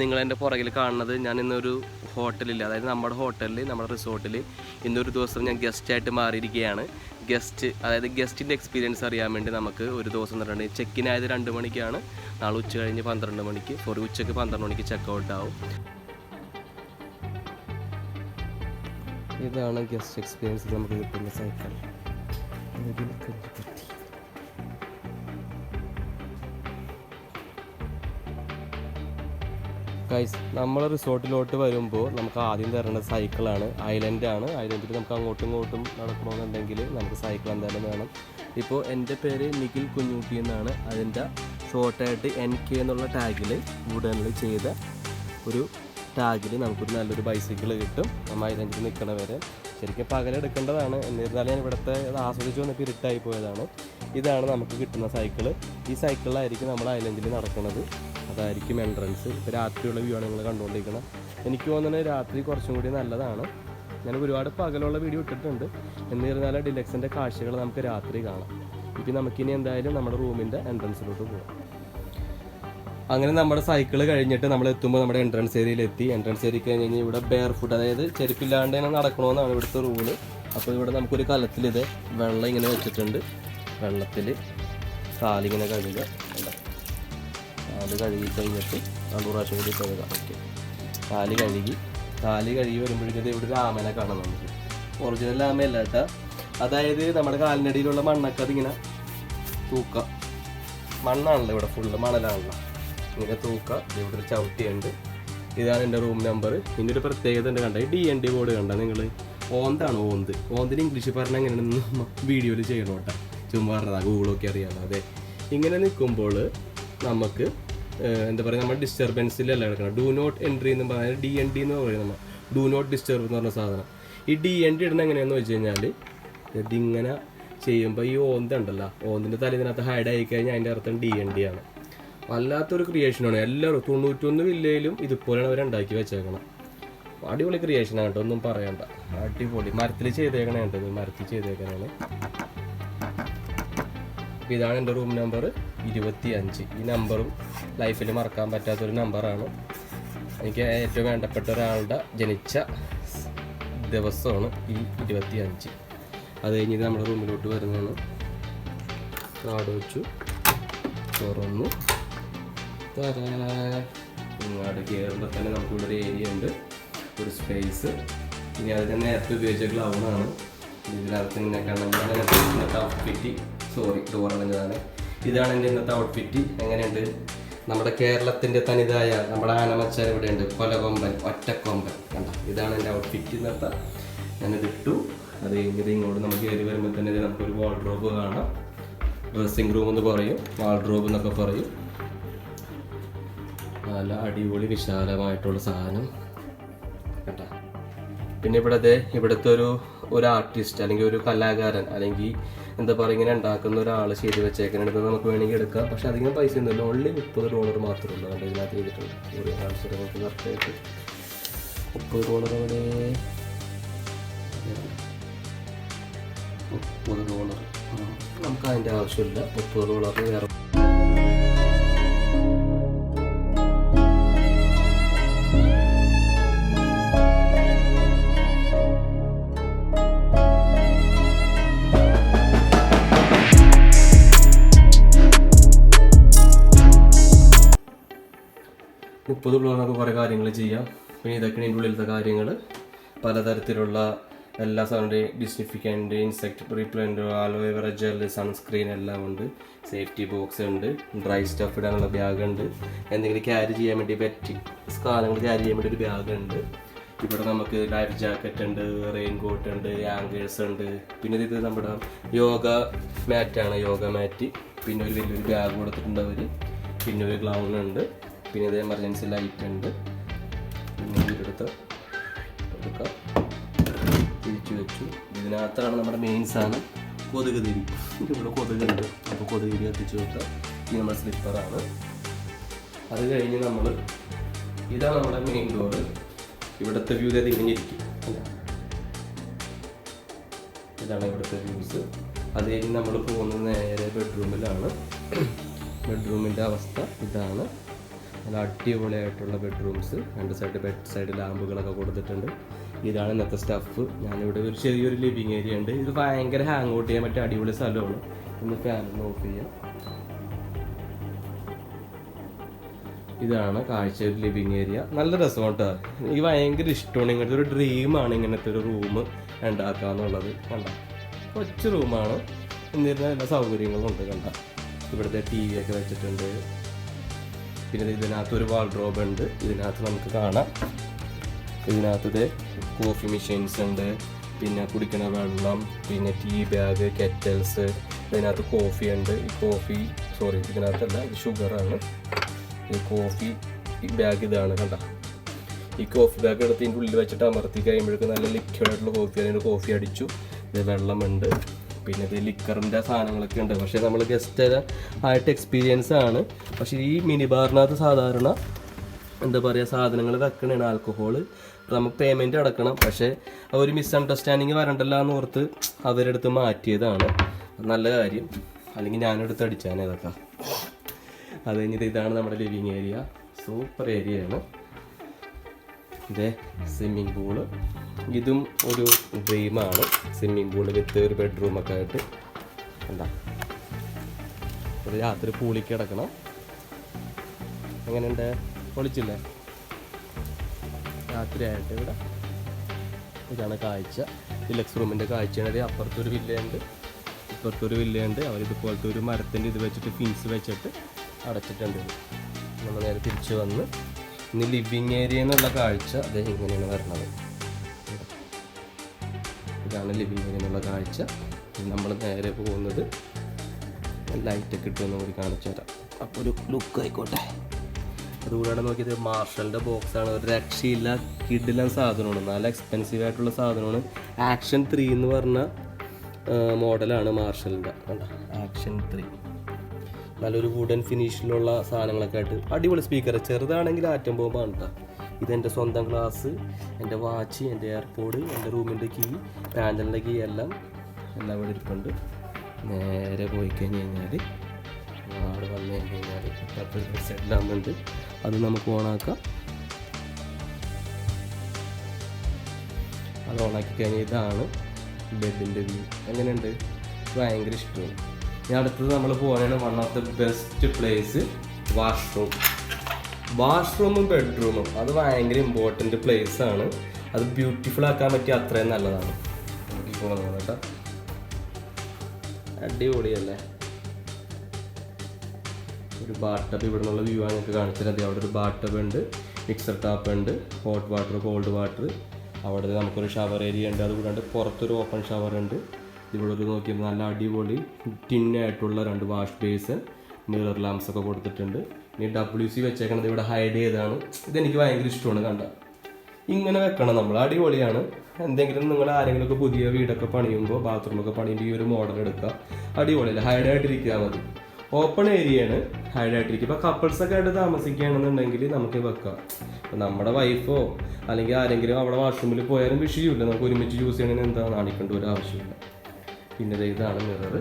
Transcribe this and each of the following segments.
നിങ്ങൾ എന്റെ പുറകിൽ കാണുന്നത് ഞാൻ ഇന്നൊരു ഹോട്ടലിൽ അതായത് നമ്മുടെ ഹോട്ടലിൽ നമ്മുടെ റിസോർട്ടിൽ ഇന്നൊരു ദിവസം ഞാൻ ഗസ്റ്റായിട്ട് മാറിയിരിക്കുകയാണ്. ഗസ്റ്റ് അതായത് ഗസ്റ്റിന്റെ എക്സ്പീരിയൻസ് അറിയാൻ വേണ്ടി നമുക്ക് ഒരു ദിവസം തന്നെ ചെക്കിൻ ആയത് രണ്ട് മണിക്കാണ്. നാളെ ഉച്ച കഴിഞ്ഞ് പന്ത്രണ്ട് മണിക്ക് സോറി ഉച്ചയ്ക്ക് പന്ത്രണ്ട് മണിക്ക് ചെക്ക് ഔട്ട് ആവും. ഇതാണ് ഗസ്റ്റ് എക്സ്പീരിയൻസ് നമുക്ക് കിട്ടുന്ന സൈക്കിൾ ഗൈസ് നമ്മൾ റിസോർട്ടിലോട്ട് വരുമ്പോൾ നമുക്ക് ആദ്യം തരേണ്ടത് സൈക്കിളാണ് ഐലൻഡാണ്. ഐലൻഡിൽ നമുക്ക് അങ്ങോട്ടും ഇങ്ങോട്ടും നടക്കണമെന്നുണ്ടെങ്കിൽ നമുക്ക് സൈക്കിൾ എന്തായാലും വേണം. ഇപ്പോൾ എന്റെ പേര് നിഖിൽ കുഞ്ഞുട്ടി എന്നാണ്. അതിന്റെ ഷോർട്ടായിട്ട് എൻ കെ എന്നുള്ള ടാഗിൽ വുഡനിൽ ചെയ്ത ഒരു ടാഗിൽ നമുക്കൊരു നല്ലൊരു ബൈസിക്കിൾ കിട്ടും. നമ്മൾ ഐലൻഡിൽ നിൽക്കണ വരെ. ശരിക്കും പകലെടുക്കേണ്ടതാണ്. എന്നിരുന്നാലും ഞാൻ ഇവിടുത്തെ ആസ്വദിച്ച് വന്നിട്ട് ഇരുട്ടായി പോയതാണ്. ഇതാണ് നമുക്ക് കിട്ടുന്ന സൈക്കിൾ ഈ സൈക്കിളിലായിരിക്കും നമ്മൾ ഐലൻഡിൽ നടക്കുന്നത് അതായിരിക്കും എൻട്രൻസ് ഇപ്പോൾ രാത്രിയുള്ള വ്യൂ ആണ് നിങ്ങൾ കണ്ടുകൊണ്ടിരിക്കുന്നത് എനിക്ക് തോന്നുന്നത് രാത്രി കുറച്ചും കൂടി നല്ലതാണ്. ഞാൻ ഒരുപാട് പകലുള്ള വീഡിയോ ഇട്ടിട്ടുണ്ട്. എന്നിരുന്നാലും ഡിലക്സിന്റെ കാഴ്ചകൾ നമുക്ക് രാത്രി കാണാം. ഇപ്പം നമുക്കിനി എന്തായാലും നമ്മുടെ റൂമിന്റെ എൻട്രൻസിലോട്ട് പോകാം അങ്ങനെ നമ്മുടെ സൈക്കിൾ കഴിഞ്ഞിട്ട് നമ്മൾ എത്തുമ്പോൾ നമ്മുടെ എൻട്രൻസ് ഏരിയയിൽ എത്തി. എൻട്രൻസ് ഏരിയ കഴിഞ്ഞ് കഴിഞ്ഞാൽ ഇവിടെ ബെയർ ഫുഡ് അതായത് ചെരുപ്പില്ലാണ്ട് തന്നെ നടക്കണമെന്നാണ് ഇവിടുത്തെ റൂൾ അപ്പോൾ ഇവിടെ നമുക്കൊരു കലത്തിൽ ഇത് വെള്ളം ഇങ്ങനെ വെച്ചിട്ടുണ്ട്. വെള്ളത്തിൽ കാലിങ്ങനെ കഴുകുക? കാൽ കഴുകി കഴിഞ്ഞിട്ട് രണ്ടു പ്രാവശ്യം കൂടി കഴുകാം. ഓക്കെ. കാൽ കഴുകി. കാൽ കഴുകി വരുമ്പോഴേക്കും ഇവിടെ ഒരു ആമനെ കാണാം നമുക്ക് ഒറിജിനൽ ആമയല്ല കേട്ടോ. അതായത് നമ്മുടെ കാലിനടിയിലുള്ള മണ്ണൊക്കെ അതിങ്ങനെ തൂക്കാം. മണ്ണാണല്ലോ ഇവിടെ ഫുള്ള് മണലാണല്ലോ. ഇങ്ങനെ തൂക്കാം. ഇവിടെ ഒരു ചവിട്ടിയുണ്ട്. ഇതാണ് എന്റെ റൂം നമ്പർ ഇതിന്റെ ഒരു പ്രത്യേകത ഉണ്ട് കണ്ട? ഡി എൻ ഡി ബോർഡ് കണ്ട നിങ്ങൾ ഓന്താണ് ഓന്ത്. ഓന്തിന് ഇംഗ്ലീഷ് പറഞ്ഞാൽ എങ്ങനെയാണെന്ന് വീഡിയോയിൽ ചെയ്യണം ചുമ്മാ പറഞ്ഞതാ. ഗൂഗിളൊക്കെ അറിയാമല്ലോ അതെ. ഇങ്ങനെ നിൽക്കുമ്പോൾ നമുക്ക് എന്താ പറയുക നമ്മൾ ഡിസ്റ്റർബൻസിലല്ല കിടക്കണം ഡു നോട്ട് എൻട്രി എന്ന് പറഞ്ഞാൽ ഡി എൻ ഡി എന്ന് പറയുന്നത് നമ്മൾ ഡു നോട്ട് ഡിസ്റ്റർബ് എന്ന് പറഞ്ഞ സാധനം. ഈ ഡി എൻ ഡി ഇടുന്ന എങ്ങനെയാണെന്ന് വെച്ച് കഴിഞ്ഞാൽ ഇതിങ്ങനെ ചെയ്യുമ്പോൾ ഈ ഓന്ത ഉണ്ടല്ലോ ഓന്തിന്റെ തല ഇതിനകത്ത് ഹൈഡ് ആയി കഴിഞ്ഞാൽ അതിന്റെ അർത്ഥം ഡി എൻ ഡി ആണ്. വല്ലാത്തൊരു ക്രിയേഷനാണ് എല്ലാവരും തൊണ്ണൂറ്റൊന്ന് വില്ലയിലും ഇതുപോലെയാണ് അവർ ഉണ്ടാക്കി വെച്ചേക്കണം അടിപൊളി ക്രിയേഷനാണ് കേട്ടോ ഒന്നും പറയണ്ട. അടിപൊളി. മരത്തിൽ ചെയ്തേക്കണേ കേട്ടോ മരത്തിൽ ചെയ്തേക്കണേ ഇതാണ് എന്റെ റൂം നമ്പർ ഇരുപത്തി അഞ്ച് ഈ നമ്പറും ലൈഫിൽ മറക്കാൻ പറ്റാത്തൊരു നമ്പറാണ്. എനിക്ക് ഏറ്റവും വേണ്ടപ്പെട്ട ഒരാളുടെ ജനിച്ച ദിവസമാണ് ഈ ഇരുപത്തി അഞ്ച് അത് കഴിഞ്ഞിട്ട് നമ്മുടെ റൂമിലോട്ട് വരുന്നതാണ്. കാട് വെച്ചു. തുറന്നു. ഇങ്ങോട്ട് കയറുമ്പോൾ തന്നെ നമുക്കിവിടെ ഒരു ഏരിയ ഉണ്ട്. ഒരു സ്പേസ് ഇനി അതിന് നേരത്തെ ഉപയോഗിച്ച ഗ്ലൗണാണ് ഇതിനകത്ത് ഇങ്ങനെ കിട്ടി സോറി ഡോർ അടഞ്ഞതാണ്. ഇതാണ് എന്റെ ഇന്നത്തെ ഔട്ട്ഫിറ്റ് എങ്ങനെയുണ്ട്? നമ്മുടെ കേരളത്തിന്റെ തനിതായ നമ്മുടെ ആനമച്ചാൻ ഇവിടെ ഉണ്ട് കൊലകൊമ്പൻ ഒറ്റക്കൊമ്പൻ. കണ്ട? ഇതാണ് എന്റെ ഔട്ട്ഫിറ്റ് ഇന്നത്തെ. ഞാനിത് ഇട്ടു. അത് കഴിഞ്ഞിട്ട് ഇങ്ങോട്ട് നമുക്ക് കയറി വരുമ്പോൾ തന്നെ ഇത് നമുക്കൊരു വാൾഡ്രോബ് കാണാം. ഡ്രസ്സിങ് റൂം എന്ന് പറയും. വാൾഡ്രോബ് എന്നൊക്കെ പറയും. നല്ല അടിപൊളി വിശാലമായിട്ടുള്ള സാധനം. കേട്ടാ പിന്നെ ഇവിടത്തെ ഇവിടുത്തെ ഒരു ഒരു ആർട്ടിസ്റ്റ് അല്ലെങ്കിൽ ഒരു കലാകാരൻ അല്ലെങ്കിൽ എന്താ പറയുക ഇങ്ങനെ ഉണ്ടാക്കുന്ന ഒരാൾ ചെയ്ത് വെച്ചേക്കുന്നത് നമുക്ക് വേണമെങ്കിൽ എടുക്കാം. പക്ഷെ അധികം പൈസ ഒന്നുമില്ല ഓൺലി മുപ്പത് ഡോളർ മാത്രമേ ഉള്ളൂ. നമ്മുടെ ഇതിനകത്ത് ചെയ്തിട്ടുണ്ട് ഒരു ആവശ്യം നമുക്ക് കറക്റ്റായിട്ട് മുപ്പത് ഡോളർ അവിടെ. മുപ്പത് ഡോളർ നമുക്ക് അതിന്റെ ആവശ്യമില്ല. മുപ്പത് ഡോളർ വേറെ കാര്യങ്ങൾ പലതരത്തിലുള്ള എല്ലാ സാധനങ്ങളുടെയും disinfectant insect repellent aloe vera gel sunscreen എല്ലാം ഉണ്ട്. സേഫ്റ്റി ബോക്സ് ഉണ്ട്. ഡ്രൈ സ്റ്റഫ് ഇടാനുള്ള ബാഗ് ഉണ്ട് എന്തെങ്കിലും ക്യാരി ചെയ്യാൻ വേണ്ടി പറ്റി സാധനങ്ങൾ ക്യാരി ചെയ്യാൻ വേണ്ടി ഒരു ബാഗ് ഉണ്ട് ഇവിടെ നമുക്ക് ലൈഫ് ജാക്കറ്റ് ഉണ്ട് റെയിൻ കോട്ട് ഉണ്ട് ആങ്കേഴ്സ് ഉണ്ട്. പിന്നെ ഇത് നമ്മുടെ യോഗ മാറ്റാണ് യോഗ മാറ്റ് പിന്നെ ഒരു വലിയൊരു ബാഗ് കൊടുത്തിട്ടുണ്ട് അവർ പിന്നെ ഒരു ഗ്ലൗണ്ട് ഉണ്ട്. പിന്നെ ഇത് എമർജൻസി ലൈറ്റ് ഉണ്ട്. പിന്നെ ഇതെടുത്ത് എടുക്കാം തിരിച്ചു വെച്ചു. ഇതിനകത്താണ് നമ്മുടെ മെയിൻ സാധനം കൊതുക് തിരി ഇവിടെ കൊതുകുണ്ട്. അപ്പോൾ കൊതുക് തിരി കത്തിച്ച് വെക്കാം ഇത് നമ്മുടെ സ്ലിപ്പറാണ് അത് കഴിഞ്ഞ് നമ്മൾ ഇതാണ് നമ്മുടെ മെയിൻ ഡോറ് ഇവിടുത്തെ വ്യൂ ഇതായത് ഇങ്ങനെ ഇരിക്കും. ഇതാണ് ഇവിടുത്തെ വ്യൂസ് അത് കഴിഞ്ഞ് നമ്മൾ പോകുന്നത് നേരെ ബെഡ്റൂമിലാണ് ബെഡ്റൂമിന്റെ അവസ്ഥ ഇതാണ്. നല്ല അടിപൊളിയായിട്ടുള്ള ബെഡ്റൂംസ് രണ്ട് സൈഡ് ബെഡ് സൈഡ് ലാമ്പുകളൊക്കെ കൊടുത്തിട്ടുണ്ട്. ഇതാണ് ഇന്നത്തെ സ്റ്റഫ് ഞാനിവിടെ ഒരു ചെറിയൊരു ലിവിങ് ഏരിയ ഉണ്ട്. ഇത് ഭയങ്കര ഹാങ് ഔട്ട് ചെയ്യാൻ പറ്റിയ അടിപൊളി സ്ഥലമാണ്. ഒന്ന് ഫാനൊന്ന് ഓഫ് ചെയ്യാം. ഇതാണ് കാഴ്ച ഒരു ലിവിങ് ഏരിയ നല്ല രസമാണ് കേട്ടോ എനിക്ക് ഭയങ്കര ഇഷ്ടമാണ്. ഇങ്ങനത്തെ ഒരു ഡ്രീമാണ് ഇങ്ങനത്തെ ഒരു റൂം ഉണ്ടാക്കുക എന്നുള്ളത് കണ്ട? കൊച്ചു റൂമാണ് എന്നിരുന്ന എല്ലാ സൗകര്യങ്ങളും ഉണ്ട് കണ്ട. ഇവിടുത്തെ ടി വി ഒക്കെ വെച്ചിട്ടുണ്ട്. പിന്നെ ഇതിനകത്ത് ഒരു വാൾഡ്രോബ് ഉണ്ട്. ഇതിനകത്ത് നമുക്ക് കാണാം. ഇതിനകത്ത് കോഫി മെഷീൻസ് ഉണ്ട്. പിന്നെ കുടിക്കുന്ന വെള്ളം പിന്നെ ടീ ബാഗ് കെറ്റൽസ് ഇതിനകത്ത് കോഫി ഉണ്ട്. ഈ കോഫി സോറി ഇതിനകത്തല്ല ഇത് ഷുഗറാണ് ഈ കോഫി ഈ ബാഗ് ഇതാണ് കണ്ട? ഈ കോഫി ബാഗ് എടുത്ത് ഇതിന്റെ ഉള്ളിൽ വെച്ചിട്ട് അമർത്തി കഴിയുമ്പോഴേക്കും നല്ല ലിക്വിഡ് ആയിട്ടുള്ള കോഫി അതിന്റെ കോഫി അടിച്ചു. ഇത് വെള്ളമുണ്ട്. പിന്നെ ഇത് ലിക്കറിന്റെ സാധനങ്ങളൊക്കെ ഉണ്ട്. പക്ഷേ നമ്മൾ ഗസ്റ്റ് ആയിട്ട് എക്സ്പീരിയൻസ് ആണ്. പക്ഷേ ഈ മിനി ബാറിനകത്ത് സാധാരണ എന്താ പറയുക സാധനങ്ങൾ വെക്കണേണ്. ആൽക്കഹോൾ നമുക്ക് പേയ്മെന്റ് അടക്കണം. പക്ഷേ ഒരു മിസ്അണ്ടർസ്റ്റാൻഡിങ് വരണ്ടല്ലോ എന്ന് ഓർത്ത് അവരെടുത്ത് മാറ്റിയതാണ്. നല്ല കാര്യം. അല്ലെങ്കിൽ ഞാനെടുത്ത് അടിച്ചാണ് ഇതൊക്കെ. അത് കഴിഞ്ഞിട്ട് ഇതാണ് നമ്മുടെ ലിവിങ് ഏരിയ സൂപ്പർ ഏരിയയാണ് ഇതേ സ്വിമ്മിങ് പൂൾ ഇതും ഒരു ഡ്രീമാണ് സ്വിമ്മിങ് പൂൾ വിത്ത് ഒരു ബെഡ്റൂമൊക്കെ ആയിട്ട്. എന്താ ഒരു രാത്രി പൂളിക്ക് കിടക്കണം. എങ്ങനെയുണ്ട്? പൊളിച്ചില്ലേ? രാത്രിയായിട്ട് ഇവിടെ ഇതാണ് കാഴ്ച. ഡിലക്സ് റൂമിന്റെ കാഴ്ചയാണ്. അപ്പുറത്തൊരു വില്ലയുണ്ട്. ഇപ്പുറത്തൊരു വില്ലയുണ്ട്. അവരിതുപോലത്തെ ഒരു മരത്തിന്റെ ഇത് വെച്ചിട്ട് ഫീസ് വെച്ചിട്ട് അടച്ചിട്ടുണ്ട്. നമ്മൾ നേരെ തിരിച്ചു വന്ന് ഇന്ന് ലിവിങ് ഏരിയ എന്നുള്ള കാഴ്ച അത് ഇങ്ങനെയാണ് വരുന്നത് ഇതാണ് ലിവിങ് ഏരിയ എന്നുള്ള കാഴ്ച. നമ്മൾ നേരെ പോകുന്നത് ലൈറ്റൊക്കെ ഇട്ടൊന്നും കൂടി കാണിച്ചു തരാം. അപ്പോൾ ഒരു ലുക്ക് ആയിക്കോട്ടെ. അതുകൂടാതെ നോക്കിയത് മാർഷലിന്റെ ബോക്സാണ് ഒരു രക്ഷയില്ല കിഡിലൻ സാധനമാണ്. നല്ല എക്സ്പെൻസീവ് ആയിട്ടുള്ള സാധനമാണ്. ആക്ഷൻ ത്രീ എന്ന് പറഞ്ഞ മോഡലാണ് മാർഷലിന്റെ ആക്ഷൻ ത്രീ നല്ലൊരു വുഡൻ ഫിനിഷിലുള്ള സാധനങ്ങളൊക്കെ ആയിട്ട് അടിപൊളി സ്പീക്കർ ചെറുതാണെങ്കിൽ ആറ്റം ബോംബാണ് കേട്ടോ ഇതെന്റെ സ്വന്തം ഗ്ലാസ് എന്റെ വാച്ച് എന്റെ എയർപോഡ് എന്റെ റൂമിന്റെ കീ പാനലിന്റെ കീ എല്ലാം എല്ലാം ഇവിടെ ഇരിപ്പുണ്ട്. നേരെ പോയി കഴിഞ്ഞ് കഴിഞ്ഞാൽ അവിടെ വന്നു കഴിഞ്ഞ് കഴിഞ്ഞാൽ സെറ്റിലാകുന്നുണ്ട് അത് നമുക്ക് ഓണാക്കാം. അത് ഓണാക്കി കഴിഞ്ഞാൽ ഇതാണ് ബെഡിന്റെ വ്യൂ. എങ്ങനെയുണ്ട്? ഭയങ്കര ഇഷ്ടമാണ്. ഇനി അടുത്തത് നമ്മൾ പോകാനാണ് one of the best place washroom വാഷ്റൂമും ബെഡ്റൂമും അത് ഭയങ്കര ഇമ്പോർട്ടന്റ് പ്ലേസ് ആണ്. അത് ബ്യൂട്ടിഫുൾ ആക്കാൻ പറ്റിയ അത്രയും നല്ലതാണ്. നോക്കിക്കോളാം കേട്ടോ. അടിപൊളിയല്ലേ? ഒരു ബാട്ടപ്പ് ഇവിടെ നിന്നുള്ള വ്യൂ ആണ് നിങ്ങൾക്ക് കാണിച്ചത്. അവിടെ ഒരു ബാട്ടപ്പ് ഉണ്ട് മിക്സർ ടാപ്പ് ഉണ്ട് ഹോട്ട് വാട്ടർ കോൾഡ് വാട്ടർ അവിടെ നമുക്കൊരു ഷവർ ഏരിയ ഉണ്ട്. അതുകൂടാണ്ട് പുറത്തൊരു ഓപ്പൺ ഷവർ ഉണ്ട്. ഇവിടെ ഒരു നോക്കിയാൽ നല്ല അടിപൊളി ടിന്നായിട്ടുള്ള രണ്ട് വാഷ് ബേസ് മിറർ ലാംസ് ഒക്കെ കൊടുത്തിട്ടുണ്ട്. ഇനി ഡബ്ല്യു സി വെച്ചേക്കണത് ഇവിടെ ഹൈഡ് ചെയ്താണ് ഇതെനിക്ക് ഭയങ്കര ഇഷ്ടമാണ് കണ്ട. ഇങ്ങനെ വെക്കണം നമ്മൾ. അടിപൊളിയാണ്. എന്തെങ്കിലും നിങ്ങൾ ആരെങ്കിലുമൊക്കെ പുതിയ വീടൊക്കെ പണിയുമ്പോൾ ബാത്റൂമൊക്കെ പണിയുമ്പോൾ ഈ ഒരു മോഡൽ എടുക്കുക. അടിപൊളിയല്ല? ഹൈഡ് മതി. ഓപ്പൺ ഏരിയയാണ് ഹൈഡ് ആയിട്ടിരിക്കുക ഇപ്പോൾ കപ്പിൾസൊക്കെ ആയിട്ട് താമസിക്കുകയാണെന്നുണ്ടെങ്കിൽ നമുക്ക് വെക്കാം. ഇപ്പം നമ്മുടെ വൈഫോ അല്ലെങ്കിൽ ആരെങ്കിലും അവിടെ വാഷ്റൂമിൽ പോയാലും വിഷയമില്ല. നമുക്ക് ഒരുമിച്ച് യൂസ് ചെയ്യണമെങ്കിൽ എന്താ കാണിക്കേണ്ട ഒരു ആവശ്യമില്ല. പിന്നെ ഇതാണ് മിറർ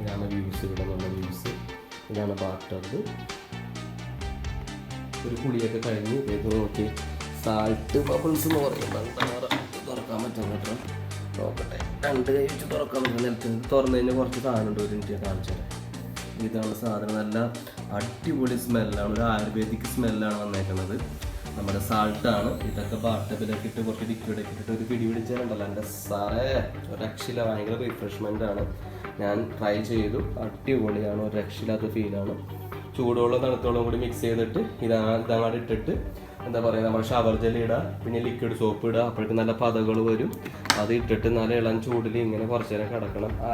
ഇതാണ് വ്യൂസ് ഇവിടെ നമ്മൾ വ്യൂസ് ഇതാണ് ബാറ്റർഡ് ഒരു കുളിയൊക്കെ കഴിഞ്ഞ് ഇത് നോക്കി. സാൾട്ട് ബബിൾസ് എന്ന് പറയുന്നത്. തുറക്കാൻ പറ്റും കേട്ടോ നോക്കട്ടെ. രണ്ട് കൈ വെച്ച് തുറക്കാൻ തുറന്നു കഴിഞ്ഞാൽ കുറച്ച് സാധനമുണ്ട് ഒരു മിനിറ്റ് കാണിച്ചു തരാം. ഇതാണ് സാധനം. നല്ല അടിപൊളി സ്മെല്ലാണ്. ഒരു ആയുർവേദിക് സ്മെല്ലാണ് വന്നേക്കുന്നത് നമ്മുടെ സാൾട്ടാണ്. ഇതൊക്കെ ബാട്ടപ്പിലൊക്കെ ഇട്ട് കുറച്ച് ലിക്വിഡൊക്കെ ഇട്ടിട്ട് ഒരു പിടി പിടിച്ചാലുണ്ടല്ലോ. എന്റെ സാറേ ഒരു രക്ഷയില്ല ഭയങ്കര റിഫ്രഷ്മെന്റ് ആണ്. ഞാൻ ട്രൈ ചെയ്തു. അടിപൊളിയാണ്. ഒരു രക്ഷയില്ലാത്ത ഫീലാണ് ചൂടുവെള്ളം തണുത്തോളം കൂടി മിക്സ് ചെയ്തിട്ട് ഇതാ ഇതങ്ങാട് ഇട്ടിട്ട് എന്താ പറയുക നമ്മൾ ഷവർ ജെൽ ഇടുക പിന്നെ ലിക്വിഡ് സോപ്പ് ഇടുക അപ്പോഴേക്കും നല്ല പതകൾ വരും. അത് ഇട്ടിട്ട് നല്ല ഇളം ചൂടിൽ ഇങ്ങനെ കുറച്ച് നേരം കിടക്കണം. ആ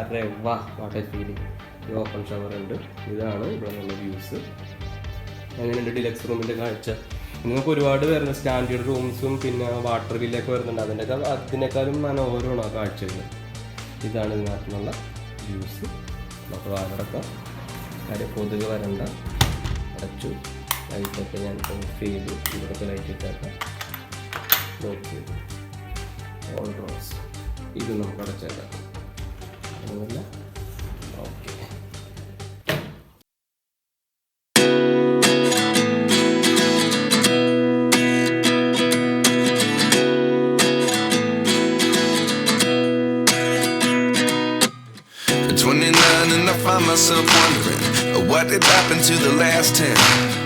വാ വാട്ടർ ഫീലിംഗ് ഈ ഓപ്പൺ ഷവർ ഉണ്ട്. ഇതാണ് ഇവിടെ നല്ല വ്യൂസ് അങ്ങനെയുണ്ട് ഡിലക്സ് റൂമിന്റെ കാഴ്ച. നിങ്ങൾക്ക് ഒരുപാട് വരുന്ന സ്റ്റാൻഡേർഡ് റൂംസും പിന്നെ വാട്ടർ ബില്ലൊക്കെ വരുന്നുണ്ട്. അതിന്റെയൊക്കെ അതിനേക്കാളും മനോഹരമാണ് ആ കാഴ്ചകൾ ഇതാണ് ഇതിനകത്തുനിന്നുള്ള വ്യൂസ് നമുക്ക് വാടടക്കാം കാര്യം കൊതുക് വരണ്ട. അടച്ചു. അതിനൊക്കെ ഞാൻ ഫീൽ ഇതൊക്കെ ലൈറ്റ് ഇട്ടേക്കാം ഓൾ ഇത് നമുക്ക് അടച്ചേക്കാം okay and I find myself wondering uh, what did happen to the last ten.